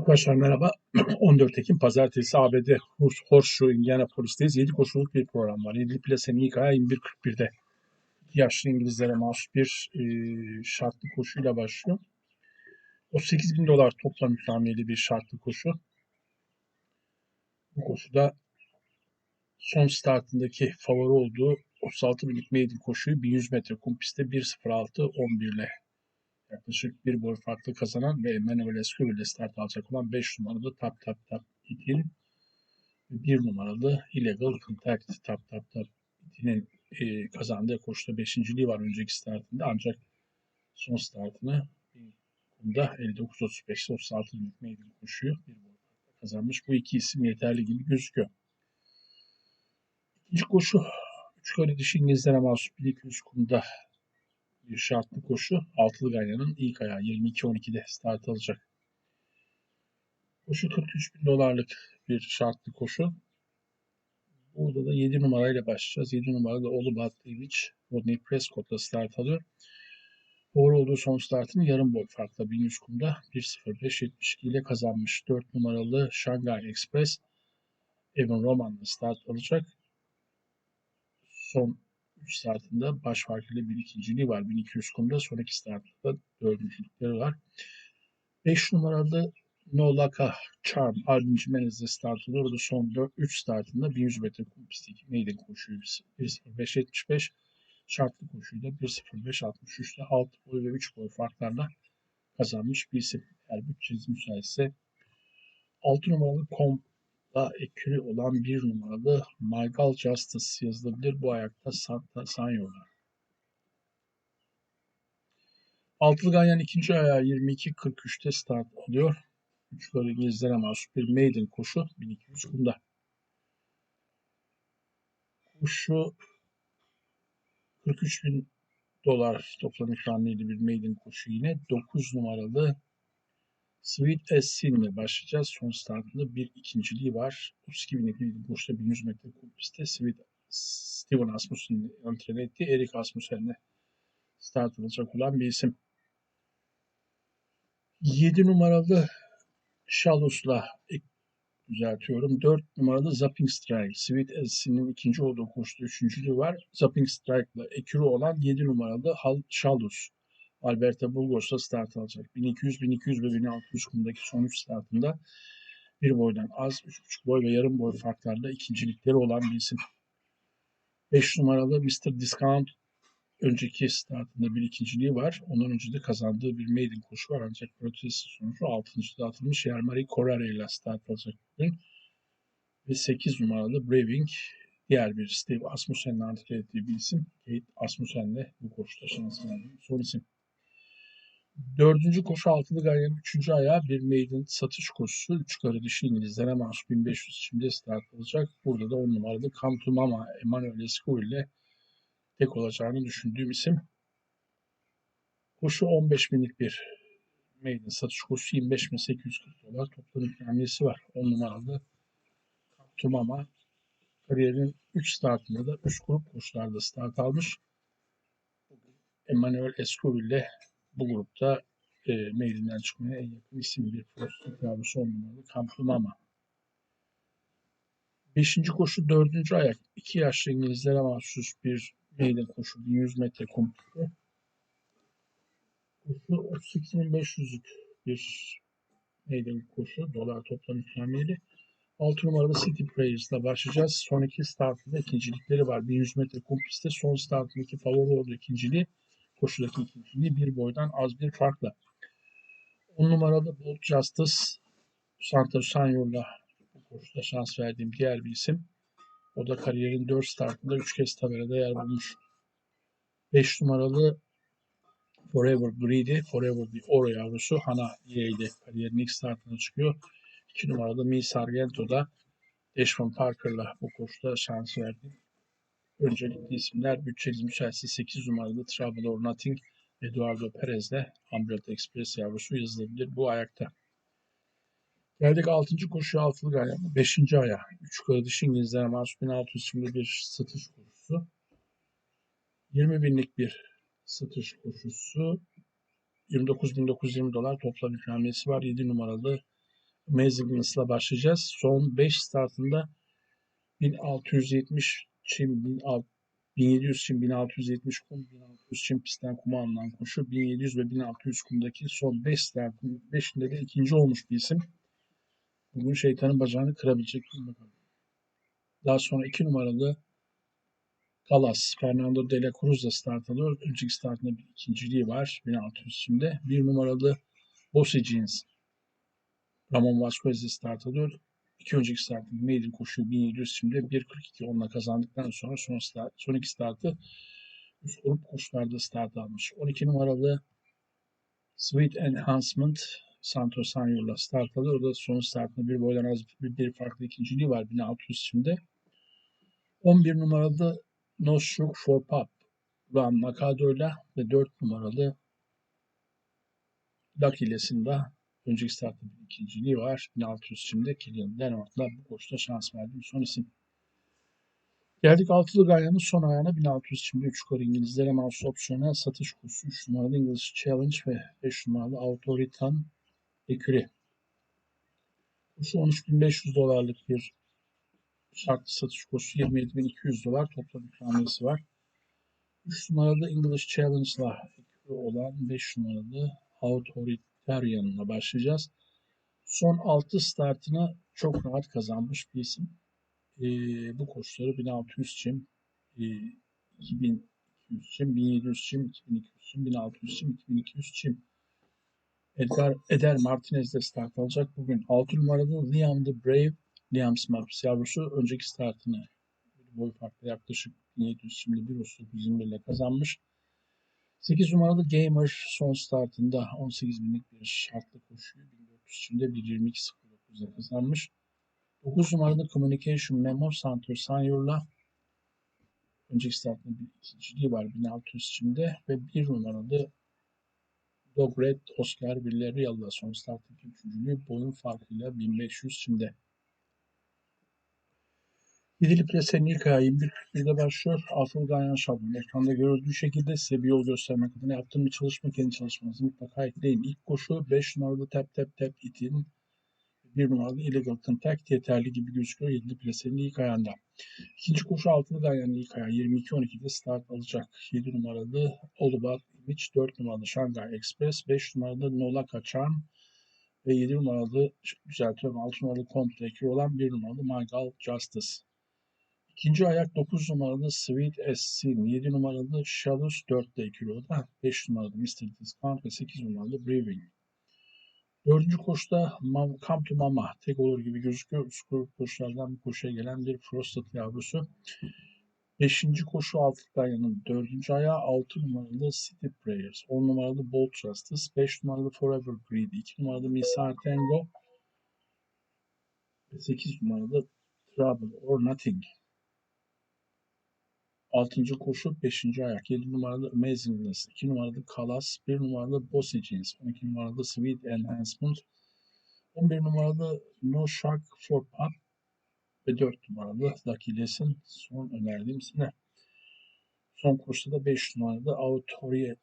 Arkadaşlar merhaba. 14 Ekim Pazartesi ABD Horseshoe Indianapolis'teyiz. 7 koşuluk bir program var. 7 plasenin ilk ayağı 21.41'de. Yaşlı İngilizlere mahsus bir e, şartlı koşuyla başlıyor. 38 bin dolar toplam ikramiyeli bir şartlı koşu. Bu koşuda son startındaki favori olduğu 36 binlik maiden koşuyu 1100 metre kum pistte 1.06-11 ile yaklaşık bir boy farklı kazanan ve Manuel Escobar ile start alacak olan 5 numaralı Tap Tap Tap itin 1 numaralı Illegal Contact Tap Tap Tap itinin e, kazandığı koşuda 5.liği var önceki startında ancak son startını kumda 59-35'te 36 binlik meydan koşuyor. Bir farklı kazanmış. Bu iki isim yeterli gibi gözüküyor. İkinci koşu 3 kare dişi İngilizlere mahsus 1200 kumda şartlı koşu. Altılı Ganyan'ın ilk ayağı 22-12'de start alacak. Koşu 43 bin dolarlık bir şartlı koşu. Burada da 7 numarayla başlayacağız. 7 numarada Olu Batlivic, Rodney Prescott'la start alıyor. Doğru olduğu son startını yarım boy farkla 1100 kumda 1.05.72 ile kazanmış. 4 numaralı Shanghai Express Evan Roman'la start alacak. Son 3 startında baş farkıyla bir ikinciliği var. 1200 kumda. Sonraki startında dördüncülükleri var. 5 numaralı Nolaka Charm Albin Jimenez'de start alıyor. O son 4, 3 startında 1100 metre kum maiden koşuyu 1.05.75 şartlı koşuyla 1.05.63'te 6 boy ve 3 boy farklarla kazanmış bir. Eğer bütçeniz müsaitse 6 numaralı Komp da ekürü olan bir numaralı Michael Justice yazılabilir. Bu ayakta Santa Sanyo'da. Altılı Ganyan ikinci ayağı 22.43'te start alıyor. Gol İngilizlere mahsus bir maiden koşu 1200 kumda. Koşu 43 bin dolar toplam ikramiyeli bir maiden koşu yine. 9 numaralı Sweet as Sin başlayacağız. Son startında bir ikinciliği var. 32 binlik bir boşta 1100 metre kum pistte Sweet Steven Asmussen'in antrenör ettiği Erik Asmussen'le start alacak olan bir isim. 7 numaralı Shalus'la düzeltiyorum. 4 numaralı Zapping Strike. Sweet Sin'in ikinci olduğu koşuda üçüncülüğü var. Zapping Strike'la ekürü olan 7 numaralı Shalus. Alberta Burgos'ta start alacak. 1200, 1200 ve 1600 kumdaki son 3 startında bir boydan az, 3,5 boy ve yarım boy farklarla ikincilikleri olan bir isim. 5 numaralı Mr. Discount önceki startında bir ikinciliği var. Ondan önce de kazandığı bir maiden koşu var. Ancak protesti sonucu 6. da atılmış Yermari Corrare ile start alacak bugün. Ve 8 numaralı Braving diğer bir Steve Asmussen'le antrenör ettiği bir isim. Kate Asmussen'le bu koşuda şansını son isim. Dördüncü koşu altılı ganyanın üçüncü ayağı bir maiden satış koşusu. Üç karı dişi İngilizlere mahsus 1500 şimdi start alacak. Burada da on numaralı Come to Mama Emanuel Esco ile tek olacağını düşündüğüm isim. Koşu 15 binlik bir maiden satış koşusu 25.840 dolar toplam ikramiyesi var. 10 numaralı Come to Mama kariyerin 3 startında da 3 grup koşularda start almış. Emanuel Esco ile bu grupta e, mailinden çıkmaya en yakın isim bir Frosting yavrusu 10 numaralı Kamplumama. Beşinci koşu dördüncü ayak. iki yaşlı İngilizlere mahsus bir maiden koşu. 1100 metre komplike. Koşu 38.500'lük bir maiden koşu. Dolar toplam ikramiyeli. 6 numaralı City Prayers'la başlayacağız. Son iki startında ikincilikleri var. 1100 metre kum pistte son startındaki favori oldu ikinciliği koşudaki ikinciliği bir boydan az bir farkla. 10 numaralı Bolt Justice Santos Sanyor'la bu koşuda şans verdiğim diğer bir isim. O da kariyerin 4 startında 3 kez tabelada yer bulmuş. 5 numaralı Forever Greedy, Forever the Oro yavrusu Hana Diye kariyerin ilk startına çıkıyor. 2 numaralı Mi Sargento da Desmond Parker'la bu koşuda şans verdi. Öncelikli isimler bütçeniz müsaitse 8 numaralı Trouble or Nothing Eduardo Perez'le Ambulant Express yavrusu yazılabilir bu ayakta. Geldik 6. koşu altılı ayağına. 5. ayağı. 3 kardeş 1600 şimdi bir satış koşusu. 20 binlik bir satış koşusu. 29.920 dolar toplam ikramiyesi var. 7 numaralı Amazingness'la başlayacağız. Son 5 startında 1670 çim, 1700 çim, 1670 kum, 1600 çim pistten kuma alınan koşu, 1700 ve 1600 kumdaki son 5 startın 5'inde de ikinci olmuş bir isim. Bugün şeytanın bacağını kırabilecek. Daha sonra 2 numaralı Galas, Fernando de la Cruz'la start alıyor. Önceki startında bir ikinciliği var 1600 şimdi. 1 numaralı Bossy Jeans, Ramon Vasquez'le start alıyor. İki önceki startında Maiden koşuyor 1700 şimdi 1.42 onunla kazandıktan sonra son, start, son iki startı grup koşularda start almış. 12 numaralı Sweet Enhancement Santos Sanyol'la start alıyor. O da son startında bir boydan az bir, bir farklı ikinciliği var 1600 şimdi. 11 numaralı No Shook for Pop Ruan Nakado'yla ve 4 numaralı Lucky Lesson'da önceki startta bir ikinciliği var. 1600 şimdi Kilian Denmark'la bu koşuda şans verdiğim son isim. Geldik altılı ganyanın son ayağına 1600 şimdi 3 yukarı İngilizlere mahsus opsiyonel satış kursu 3 numaralı English Challenge ve 5 numaralı Autoritan Eküri. Kursu 13.500 dolarlık bir şartlı satış kursu 27.200 dolar toplam ikramiyesi var. 3 numaralı English Challenge'la olan 5 numaralı Autoritarian'la başlayacağız. Son 6 startını çok rahat kazanmış bir isim. Ee, bu koşuları 1600 çim, e, 2200 çim, 1700 çim, 2200 çim, 1600 çim, 2200 çim. Edgar, Eder Martinez de start alacak bugün. 6 numaralı Liam the Brave, Liam Smurfs yavrusu önceki startını boy farklı yaklaşık 1700 şimdi 1.921 ile kazanmış. 8 numaralı Gamer son startında 18 binlik bir şartlı koşuyu 1400 şimdi 1.22.09 ile kazanmış. 9 numaralı Communication Memo Santos Sanyur'la önceki startında bir ikinciliği var 1600 şimdi ve 1 numaralı Dog Red Oscar Villarreal'la son starttaki üçüncülüğü boyun farkıyla 1500 şimdi. Gidili Plase'nin ilk ayağı 21.41'de başlıyor. Altılı Ganyan şablonu. Ekranda görüldüğü şekilde size bir yol göstermek adına yaptığım bir çalışma. Kendi çalışmanızı mutlaka ekleyin. İlk koşu 5 numaralı Tap Tap Tap itin 1 numaralı Illegal Contact yeterli gibi gözüküyor. 7'li Plase'nin ilk ayağında. İkinci koşu Altılı Ganyan'ın ilk ayağı 22.12'de start alacak. 7 numaralı About Image, 4 numaralı Shanghai Express, 5 numaralı Nolaka Charm ve 7 numaralı düzeltiyorum 6 numaralı Comple olan 1 numaralı My Gal Justice. İkinci ayak 9 numaralı Sweet Sin, 7 numaralı Shalus 4'te ikili oda, 5 numaralı Mr. Discount ve 8 numaralı Brewing. Dördüncü koşuda Come to Mama tek olur gibi gözüküyor. Üst koşulardan bir koşuya gelen bir Frosted yavrusu. Beşinci koşu Altıkaya'nın dördüncü ayağı 6 numaralı City Prayers, 10 numaralı Bold Justice, 5 numaralı Forever Greed, 2 numaralı Misa Tango 8 numaralı Trouble or Nothing. Altıncı koşu 5. ayak. 7 numaralı Amazingness, 2 numaralı Kalas, 1 numaralı Bossy Jeans, 12 numaralı Sweet Enhancement, 11 numaralı No Shark for Pop ve 4 numaralı Lucky Lesson son önerdiğim isimler. Son koşuda da 5 numaralı Autori,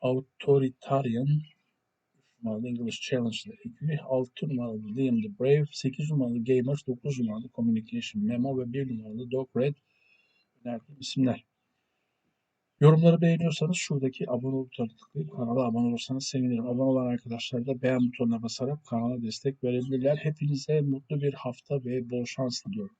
Autoritarian 3 numaralı English Challenge ile ilgili 6 numaralı Liam the Brave, 8 numaralı Gamers, 9 numaralı Communication Memo ve 1 numaralı Dog Red önerdiğim isimler. Yorumları beğeniyorsanız şuradaki abone ol butonuna tıklayıp kanala abone olursanız sevinirim. Abone olan arkadaşlar da beğen butonuna basarak kanala destek verebilirler. Hepinize mutlu bir hafta ve bol şans diliyorum.